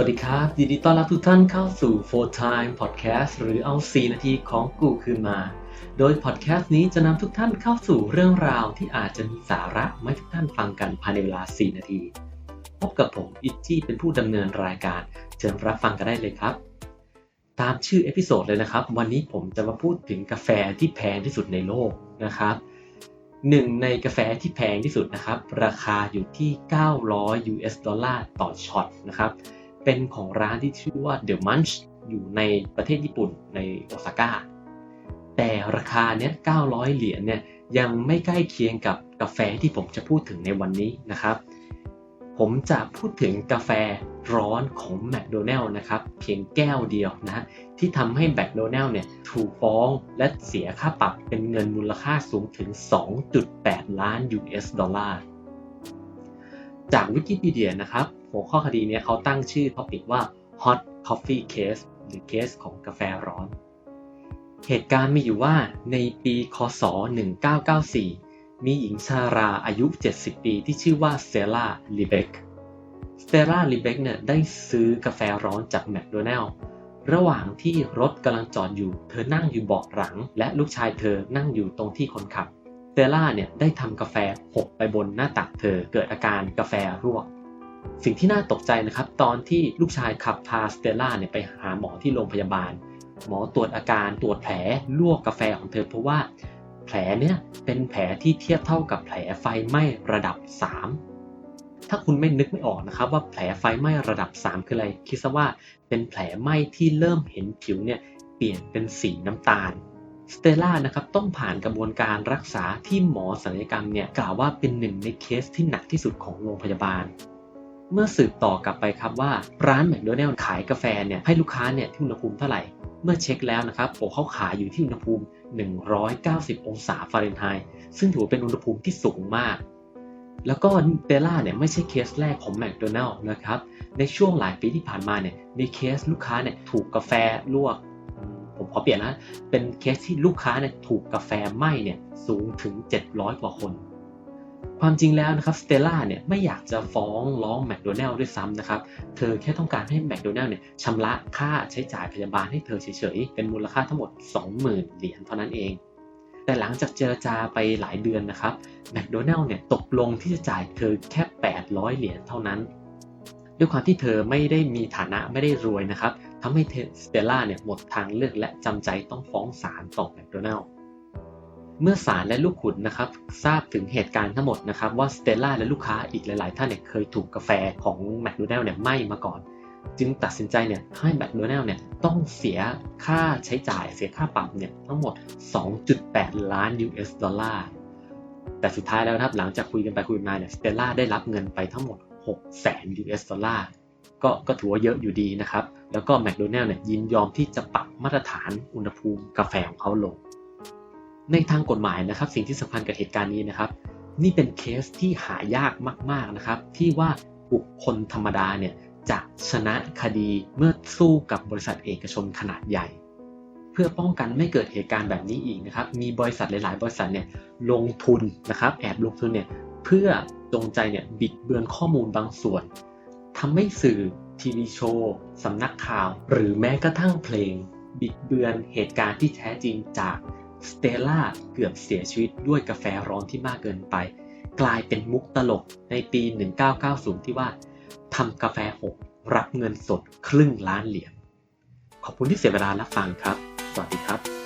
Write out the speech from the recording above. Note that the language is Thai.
วัสดีครับยินดีต้อนรับทุกท่านเข้าสู่ Four Time Podcast หรือเอา 4 นาทีของกูคืนมา โดยพอดแคสต์นี้จะนำทุกท่านเข้าสู่เรื่องราวที่อาจจะมีสาระไม่ทุกท่านฟังกันภายในเวลา 4 นาที พบกับผมอิจจี้เป็นผู้ดำเนินรายการ เชิญรับฟังกันได้เลยครับ ตามชื่อเอพิโซดเลยนะครับ วันนี้ผมจะมาพูดถึงกาแฟที่แพงที่สุดในโลกนะครับหนึ่งในกาแฟที่แพงที่สุดนะครับ ราคาอยู่ที่ 900 US ดอลลาร์ต่อช็อตนะครับ เป็นของร้านที่ชื่อว่า The Munch อยู่ในประเทศญี่ปุ่นในโอซาก้า แต่ราคาเนี้ย900 เหรียญเนี่ยยังไม่ใกล้เคียงกับกาแฟที่ผมจะพูดถึงในวันนี้นะครับ ผมจะพูดถึงกาแฟร้อนของแมคโดนัลล์นะครับ เพียงแก้วเดียวนะที่ทำให้แมคโดนัลล์เนี่ยถูกฟ้องและเสียค่าปรับเป็นเงินมูลค่าสูงถึง 2.8 ล้าน US ดอลลาร์ จากวิกิพีเดียนะครับ หัวข้อคดีนี้เขาตั้งชื่อท็อปิกว่า Hot Coffee Case หรือเคสของกาแฟร้อน เหตุการณ์มีอยู่ว่าในปีคศ 1994 มีหญิงชาราอายุ 70 ปีที่ชื่อว่าเซล่าลิเบกสเตล่าลิเบกเนี่ยได้ซื้อกาแฟร้อนจากแมคโดนัลล์ระหว่างที่รถกำลังจอดอยู่ เธอนั่งอยู่เบาะหลัง และลูกชายเธอนั่งอยู่ตรงที่คนขับ สเตล่าเนี่ยได้ทำกาแฟหกไปบนหน้าตักเธอเกิดอาการกาแฟรั่ว สิ่งที่น่าตกใจนะครับ ตอนที่ลูกชายขับพาสเตล่าเนี่ยไปหาหมอที่โรงพยาบาล หมอตรวจอาการตรวจแผลลวกกาแฟของเธอ เพราะว่าแผลเนี่ยเป็นแผลที่เทียบเท่ากับแผลไฟไหม้ระดับ 3 ถ้าคุณไม่นึกไม่ออกนะครับ ว่าแผลไฟไหม้ระดับ 3 คืออะไร คิดซะว่าเป็นแผลไหม้ที่เริ่มเห็นผิวเนี่ยเปลี่ยนเป็นสีน้ำตาลสเตล่านะครับต้องผ่านกระบวนการรักษาที่หมอศัลยกรรมเนี่ยกล่าวว่าเป็นหนึ่งในเคสที่หนักที่สุดของโรงพยาบาล เมื่อสืบต่อกลับไปครับว่าร้านแมคโดนัลล์ขายกาแฟเนี่ยให้ลูกค้าเนี่ยที่อุณหภูมิเท่าไหร่ เมื่อเช็คแล้วนะครับโอ้เขาขายอยู่ที่อุณหภูมิ 190 องศาฟาเรนไฮต์ซึ่งถือว่าเป็นอุณหภูมิที่สูงมาก แล้วก็เตล่าเนี่ยไม่ใช่เคสแรกของแมคโดนัลล์นะครับในช่วงหลายปีที่ผ่านมาเนี่ยมีเคสลูกค้าเนี่ยถูกกาแฟลวกผมขอเปลี่ยนนะเป็นเคสที่ลูกค้าเนี่ยถูกกาแฟไหม้เนี่ยสูงถึง 700 กว่าคน ความจริงแล้วนะครับสเตล่าเนี่ยไม่อยากจะฟ้องร้องแมคโดนัลล์ด้วยซ้ำนะครับเธอแค่ต้องการให้แมคโดนัลล์เนี่ยชำระค่าใช้จ่ายพยาบาลให้เธอเฉยๆ เป็นมูลค่าทั้งหมด 20,000 เหรียญเท่านั้นเอง แต่หลังจากเจรจาไปหลายเดือนนะครับแมคโดนัลล์เนี่ยตกลงที่จะจ่ายเธอแค่ 800 เหรียญเท่านั้น ด้วยความที่เธอไม่ได้มีฐานะไม่ได้รวยนะครับทำให้สเตล่าเนี่ยหมดทางเลือกและจำใจต้องฟ้องศาลต่อแมคโดนัลล์ เมื่อศาลและลูกขุนนะครับทราบถึงเหตุการณ์ทั้งหมดนะครับว่าสเตลล่าและลูกค้าอีกหลาย ๆ ท่านเนี่ยเคยถูกกาแฟของแมคโดนัลล์เนี่ยไหม้มาก่อน จึงตัดสินใจเนี่ยให้แมคโดนัลล์เนี่ยต้องเสียค่าใช้จ่ายเสียค่าปรับเนี่ยทั้งหมด 2.8 ล้าน US ดอลลาร์แต่สุดท้ายแล้วครับหลังจากคุยกันไปคุยมาเนี่ยสเตลล่าได้รับเงินไปทั้งหมด6แสน US ดอลลาร์ก็ก็ถือว่าเยอะอยู่ดีนะครับแล้วก็แมคโดนัลล์เนี่ยยินยอมที่จะปรับมาตรฐานอุณหภูมิกาแฟของเขาลง ในทางกฎหมายนะครับ สิ่งที่สำคัญกับเหตุการณ์นี้นะครับ นี่เป็นเคสที่หายากมาก ๆนะครับ ที่ว่าบุคคลธรรมดาเนี่ยจะชนะคดีเมื่อสู้กับบริษัทเอกชนขนาดใหญ่ เพื่อป้องกันไม่เกิดเหตุการณ์แบบนี้อีกนะครับ มีบริษัทหลาย ๆ บริษัทเนี่ยลงทุนนะครับ แอบลงทุนเนี่ยเพื่อจงใจเนี่ยบิดเบือนข้อมูลบางส่วนทำให้สื่อทีวีโชว์สำนักข่าว หรือแม้กระทั่งเพลง บิดเบือนเหตุการณ์ที่แท้จริงจาก สเตล่าเกือบเสียชีวิตด้วยกาแฟร้อนที่มากเกินไป กลายเป็นมุกตลกในปี 1990 ที่ว่าทำกาแฟหกรับเงินสดครึ่งล้านเหรียญขอบคุณที่เสียเวลารับฟังครับ สวัสดีครับ